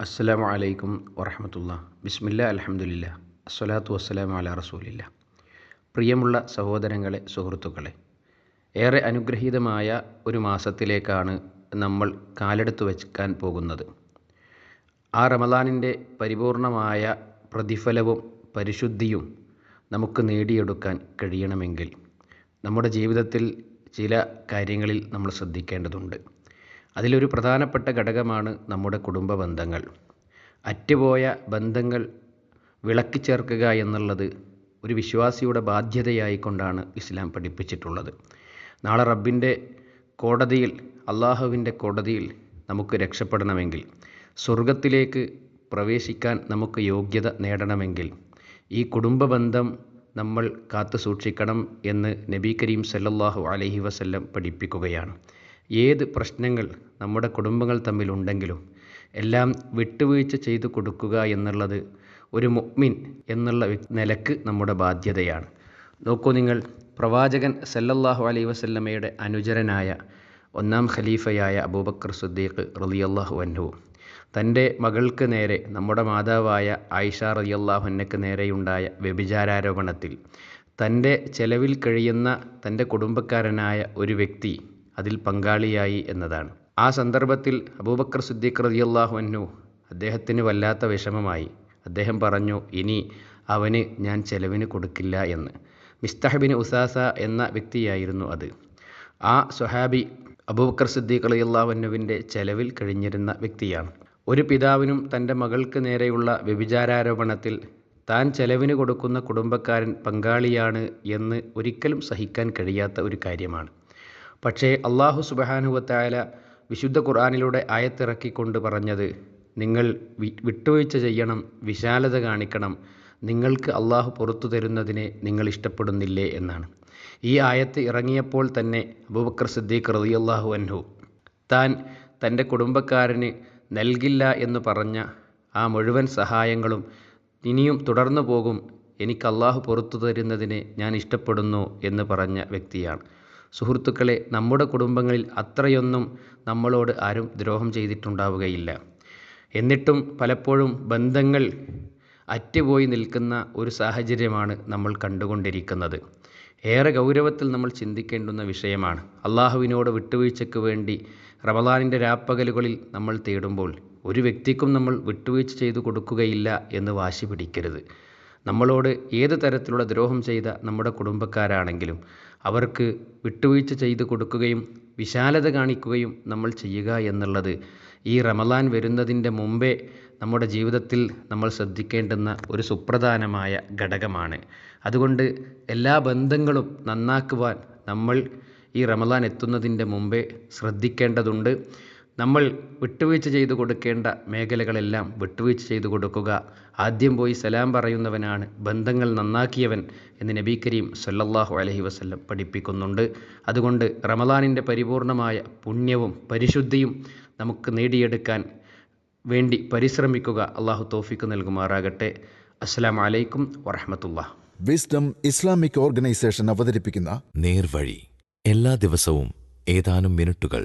അസ്സലാമു അലൈക്കും വറഹമത്തുള്ള. ബിസ്മില്ല അലഹമുല്ല അസ്സലാത്തു വസ്സലാമു അല റസൂലില്ല. പ്രിയമുള്ള സഹോദരങ്ങളെ സുഹൃത്തുക്കളെ ഏറെ അനുഗ്രഹീതമായ ഒരു മാസത്തിലേക്കാണ് നമ്മൾ കാലെടുത്ത് വയ്ക്കാൻ പോകുന്നത്. ആ റമദാനിന്റെ പരിപൂർണമായ പ്രതിഫലവും പരിശുദ്ധിയും നമുക്ക് നേടിയെടുക്കാൻ കഴിയണമെങ്കിൽ നമ്മുടെ ജീവിതത്തിൽ ചില കാര്യങ്ങളിൽ നമ്മൾ ശ്രദ്ധിക്കേണ്ടതുണ്ട്. അതിലൊരു പ്രധാനപ്പെട്ട ഘടകമാണ് നമ്മുടെ കുടുംബ ബന്ധങ്ങൾ അറ്റുപോയ ബന്ധങ്ങൾ വിളക്കി ചേർക്കുക എന്നുള്ളത് ഒരു വിശ്വാസിയുടെ ബാധ്യതയായിക്കൊണ്ടാണ് ഇസ്ലാം പഠിപ്പിച്ചിട്ടുള്ളത്. നാളെ റബ്ബിന്റെ കോടതിയിൽ അള്ളാഹുവിന്റെ കോടതിയിൽ നമുക്ക് രക്ഷപ്പെടണമെങ്കിൽ സ്വർഗത്തിലേക്ക് പ്രവേശിക്കാൻ നമുക്ക് യോഗ്യത നേടണമെങ്കിൽ ഈ കുടുംബ ബന്ധം നമ്മൾ കാത്തു സൂക്ഷിക്കണം എന്ന് നബി കരീം സല്ലല്ലാഹു അലൈഹി വസല്ലം പഠിപ്പിക്കുകയാണ്. ഏത് പ്രശ്നങ്ങൾ നമ്മുടെ കുടുംബങ്ങൾ തമ്മിലുണ്ടെങ്കിലും എല്ലാം വിട്ടുവീഴ്ച ചെയ്തു കൊടുക്കുക എന്നുള്ളത് ഒരു മുഅ്മിൻ എന്നുള്ള നിലയ്ക്ക് നമ്മുടെ ബാധ്യതയാണ്. നോക്കൂ നിങ്ങൾ പ്രവാചകൻ സല്ലല്ലാഹു അലൈഹി വസല്ലമയുടെ അനുചരനായ ഒന്നാം ഖലീഫയായ അബൂബക്കർ സുദ്ദീഖ് റളിയല്ലാഹു അൻഹു. തന്റെ മകൾക്ക് നേരെ നമ്മുടെ മാതാവായ ആയിഷ റളിയല്ലാഹു അന്നയ്ക്ക് നേരെയുണ്ടായ വ്യഭിചാരാരോപണത്തിൽ തന്റെ ചെലവിൽ കഴിയുന്ന തന്റെ കുടുംബക്കാരനായ ഒരു വ്യക്തി അതിൽ പങ്കാളിയായി എന്നതാണ്. ആ സന്ദർഭത്തിൽ അബൂബക്കർ സിദ്ദീഖ് റളിയല്ലാഹു അൻഹു അദ്ദേഹത്തിന് വല്ലാത്ത വിഷമമായി. അദ്ദേഹം പറഞ്ഞു ഇനി അവന് ഞാൻ ചെലവിന് കൊടുക്കില്ല എന്ന്. മിസ്താഹബിൻ ഉസാസ എന്ന വ്യക്തിയായിരുന്നു അത്. ആ സ്വഹാബി അബൂബക്കർ സിദ്ദീഖ് റളിയല്ലാഹു അൻഹുവിന്റെ ചെലവിൽ കഴിഞ്ഞിരുന്ന വ്യക്തിയാണ്. ഒരു പിതാവിനും തന്റെ മകൾക്ക് നേരെയുള്ള വ്യഭിചാരാരോപണത്തിൽ താൻ ചെലവിന് കൊടുക്കുന്ന കുടുംബക്കാരൻ പങ്കാളിയാണ് എന്ന് ഒരിക്കലും സഹിക്കാൻ കഴിയാത്ത ഒരു കാര്യമാണ്. പക്ഷേ അള്ളാഹു സുബഹാനുവത്തായ വിശുദ്ധ ഖുർആാനിലൂടെ ആയത്തിറക്കിക്കൊണ്ട് പറഞ്ഞത് നിങ്ങൾ വിട്ടുവീഴ്ച ചെയ്യണം വിശാലത കാണിക്കണം. നിങ്ങൾക്ക് അള്ളാഹു പുറത്തു തരുന്നതിനെ നിങ്ങൾ ഇഷ്ടപ്പെടുന്നില്ലേ? എന്നാണ്. ഈ ആയത്ത് ഇറങ്ങിയപ്പോൾ തന്നെ അബൂബക്കർ സിദ്ദീഖ് റളിയല്ലാഹു അൻഹു താൻ തന്റെ കുടുംബക്കാരന് നൽകില്ല എന്ന് പറഞ്ഞ ആ മുഴുവൻ സഹായങ്ങളും ഇനിയും തുടർന്നു പോകും. എനിക്ക് അള്ളാഹു പുറത്തു തരുന്നതിനെ ഞാൻ ഇഷ്ടപ്പെടുന്നു എന്ന് പറഞ്ഞ വ്യക്തിയാണ്. സുഹൃത്തുക്കളെ നമ്മുടെ കുടുംബങ്ങളിൽ അത്രയൊന്നും നമ്മളോട് ആരും ദ്രോഹം ചെയ്തിട്ടുണ്ടാവുകയില്ല. എന്നിട്ടും പലപ്പോഴും ബന്ധങ്ങൾ അറ്റുപോയി നിൽക്കുന്ന ഒരു സാഹചര്യമാണ് നമ്മൾ കണ്ടുകൊണ്ടിരിക്കുന്നത്. ഏറെ ഗൗരവത്തിൽ നമ്മൾ ചിന്തിക്കേണ്ടുന്ന വിഷയമാണ്. അള്ളാഹുവിനോട് വിട്ടുവീഴ്ചയ്ക്ക് വേണ്ടി റമദാനിന്റെ രാപ്പകലുകളിൽ നമ്മൾ തേടുമ്പോൾ ഒരു വ്യക്തിക്കും നമ്മൾ വിട്ടുവീഴ്ച ചെയ്തു കൊടുക്കുകയില്ല എന്ന് വാശി പിടിക്കരുത്. നമ്മളോട് ഏത് തരത്തിലുള്ള ദ്രോഹം ചെയ്ത നമ്മുടെ കുടുംബക്കാരാണെങ്കിലും അവർക്ക് വിട്ടുവീഴ്ച ചെയ്തു കൊടുക്കുകയും വിശാലത കാണിക്കുകയും നമ്മൾ ചെയ്യുക എന്നുള്ളത് ഈ റമലാൻ വരുന്നതിന്റെ മുമ്പേ നമ്മുടെ ജീവിതത്തിൽ നമ്മൾ ശ്രദ്ധിക്കേണ്ടുന്ന ഒരു സുപ്രധാനമായ ഘടകമാണ്. അതുകൊണ്ട് എല്ലാ ബന്ധങ്ങളും നന്നാക്കുവാൻ നമ്മൾ ഈ റമലാൻ എത്തുന്നതിന്റെ മുമ്പേ ശ്രദ്ധിക്കേണ്ടതുണ്ട്. നമ്മൾ വിട്ടുവീഴ്ച ചെയ്തു കൊടുക്കേണ്ട മേഖലകളെല്ലാം വിട്ടുവീഴ്ച ചെയ്തു കൊടുക്കുക. ആദ്യം പോയി സലാം പറയുന്നവനാണ് ബന്ധങ്ങൾ നന്നാക്കിയവൻ എന്ന് നബി കരീം സല്ലല്ലാഹു അലഹി വസല്ലം പഠിപ്പിക്കുന്നുണ്ട്. അതുകൊണ്ട് റമദാനിന്റെ പരിപൂർണമായ പുണ്യവും പരിശുദ്ധിയും നമുക്ക് നേടിയെടുക്കാൻ വേണ്ടി പരിശ്രമിക്കുക അള്ളാഹു തോഫിക്ക് നൽകുമാറാകട്ടെ. അസ്സാം വലൈക്കും വറഹമത്തുള്ള വിസ്ഡം ഇസ്ലാമിക് ഓർഗനൈസേഷൻ അവതരിപ്പിക്കുന്ന നേർവഴി എല്ലാ ദിവസവും ഏതാനും മിനിറ്റുകൾ